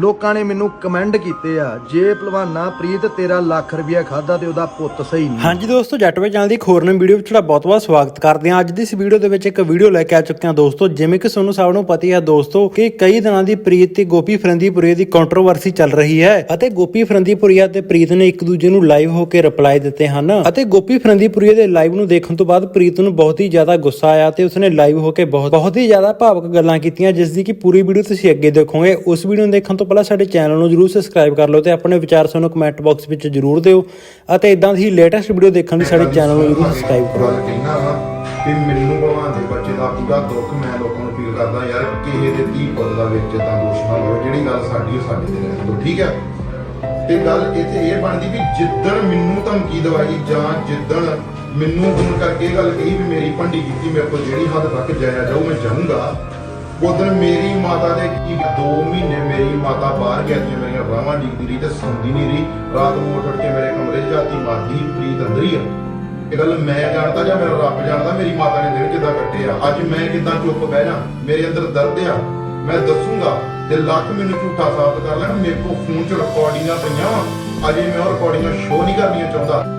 ਲੋਕਾਂ ਨੇ ਮੈਨੂੰ ਕਮੈਂਟ ਕੀਤੇ ਆ, ਜੇ ਭਲਵਾਨਾ ਪ੍ਰੀਤ ਤੇਰਾ ਲੱਖ ਰੁਪਇਆ ਖਾਦਾ ਤੇ ਉਹਦਾ ਪੁੱਤ ਸਹੀ ਨਹੀਂ। ਹਾਂਜੀ ਦੋਸਤੋ, ਜੱਟਵੇ ਚੈਨਲ ਦੀ ਇੱਕ ਵੀਡੀਓ ਵਿੱਚ ਤੁਹਾਡਾ ਬਹੁਤ-ਬਹੁਤ ਸਵਾਗਤ ਕਰਦੇ ਹਾਂ। ਅੱਜ ਦੀ ਇਸ ਵੀਡੀਓ ਦੇ ਵਿੱਚ ਇੱਕ ਵੀਡੀਓ ਲੈ ਕੇ ਆ ਚੁੱਕੇ ਹਾਂ ਦੋਸਤੋ। ਜਿਵੇਂ ਕਿ ਤੁਹਾਨੂੰ ਸਭ ਨੂੰ ਪਤਾ ਹੀ ਹੈ ਦੋਸਤੋ ਕਿ ਕਈ ਦਿਨਾਂ ਦੀ ਪ੍ਰੀਤ ਤੇ ਗੋਪੀ ਫਰੰਦੀਪੁਰੀਆ ਦੀ ਕੰਟਰੋਵਰਸੀ ਚੱਲ ਰਹੀ ਹੈ ਅਤੇ ਗੋਪੀ ਫਰੰਦੀਪੁਰੀਆ ਤੇ ਪ੍ਰੀਤ ਨੇ ਇੱਕ ਦੂਜੇ ਨੂੰ ਲਾਈਵ ਹੋ ਕੇ ਰਿਪਲਾਈ ਦਿੱਤੇ ਹਨ ਅਤੇ ਗੋਪੀ ਫਰੰਦੀਪੁਰੀਆ ਦੇ ਲਾਈਵ ਨੂੰ ਦੇਖਣ ਤੋਂ ਬਾਅਦ ਪ੍ਰੀਤ ਨੂੰ ਬਹੁਤ ਹੀ ਜ਼ਿਆਦਾ ਗੁੱਸਾ ਆਇਆ ਤੇ ਉਸਨੇ ਲਾਈਵ ਹੋ ਕੇ ਬਹੁਤ ਬਹੁਤ ਹੀ ਜ਼ਿਆਦਾ ਭਾਵਕ ਗੱਲਾਂ ਕੀਤੀਆਂ, ਜਿਸ ਦੀ ਕਿ ਪੂਰੀ ਵੀਡੀਓ ਤੁਸੀਂ ਅੱਗੇ ਦੇਖੋਗੇ। ਉਸ ਵੀਡੀਓ ਨੂੰ ਦੇਖਣ ਤੋਂ ਪਹਿਲਾਂ ਸਾਡੇ ਚੈਨਲ ਨੂੰ ਜਰੂਰ ਸਬਸਕ੍ਰਾਈਬ ਕਰ ਲਓ ਤੇ ਆਪਣੇ ਵਿਚਾਰ ਸਾਨੂੰ ਕਮੈਂਟ ਬਾਕਸ ਵਿੱਚ ਜਰੂਰ ਦਿਓ ਅਤੇ ਇਦਾਂ ਦੀ ਲੇਟੈਸਟ ਵੀਡੀਓ ਦੇਖਣ ਲਈ ਸਾਡੇ ਚੈਨਲ ਨੂੰ ਜਰੂਰ ਸਬਸਕ੍ਰਾਈਬ ਕਰੋ। ਗੱਲ ਕਹਿਣਾ ਵਾ ਕਿ ਮੈਨੂੰ ਭਗਵਾਨ ਦੇ ਬੱਚੇ ਦਾ ਪੂਰਾ ਦੁੱਖ ਮੈਂ ਲੋਕਾਂ ਨੂੰ ਫੀਲ ਕਰਦਾ ਯਾਰ ਕਿਸੇ ਦੇ ਧੀ ਪੁੱਤ ਦਾ ਵਿੱਚ ਤਾਂ ਦੋਸ਼ ਨਾ ਹੋਵੇ ਜਿਹੜੀ ਗੱਲ ਸਾਡੀ ਉਹ ਸਾਡੇ ਤੇ ਰਹਿਣ ਦਿਓ, ਠੀਕ ਹੈ ਤੇ ਗੱਲ ਇੱਥੇ ਇਹ ਬਣਦੀ ਵੀ ਜਿੱਦਣ ਮੈਨੂੰ ਧਮਕੀ ਦਵਾਈ ਜਾਂ ਜਿੱਦਣ ਮੈਨੂੰ ਫੋਨ ਕਰਕੇ ਇਹ ਗੱਲ ਕਹੀ ਵੀ ਮੇਰੀ ਭੰਡੀ ਕੀਤੀ ਮੇਰੇ ਕੋਲ ਜਿਹੜੀ ਹੱਦ ਤੱਕ ਜਾਇਆ ਜਾਊ, ਮੈਂ ਜਾਊਂਗਾ ਉਦੋਂ ਮੇਰੀ ਮਾਤਾ ਦੇ ਕੀ 2 ਮਹੀਨੇ ਮੇਰੀ ਮਾਤਾ ਬਾਹਰ ਗਿਆ ਤੇ ਮੇਰੀਆਂ ਰਾਵਾਂ ਡਿੱਗਦੀ ਰਹੀ ਤੇ ਸੌਂਦੀ ਨਹੀਂ ਰਹੀ। ਰਾਤ ਨੂੰ ਉੱਠ ਕੇ ਮੇਰੇ ਕਮਰੇ 'ਚ ਜਾਤੀ ਮਾਰਦੀ ਪ੍ਰੀਤ ਅੰਦਰ ਹੀ ਆ। ਇਹ ਗੱਲ ਮੈਂ ਜਾਣਦਾ ਜਾਂ ਮੇਰਾ ਰੱਬ ਜਾਣਦਾ, ਮੇਰੀ ਮਾਤਾ ਨੇ ਦਿਨ ਕਿਦਾਂ ਕੱਟੇ ਆ? ਅੱਜ ਮੈਂ ਕਿਦਾਂ ਚੁੱਪ ਬਹਿ ਜਾ? ਮੇਰੇ ਅੰਦਰ ਦਰਦ ਆ। ਮੈਂ ਦੱਸੂਗਾ ਤੇ ਲੱਖ ਮੈਨੂੰ ਝੂਠਾ ਸਾਬਤ ਕਰ ਲੈਣ, ਮੇਰੇ ਕੋਲ ਫੋਨ 'ਚ ਰਿਕਾਰਡਿੰਗਾਂ ਪਈਆਂ ਵਾ। ਅਜੇ ਮੈਂ ਉਹ ਰਿਕਾਰਡਿੰਗਾਂ ਸ਼ੋਅ ਨਹੀਂ ਕਰਨੀਆਂ ਚਾਹੁੰਦਾ।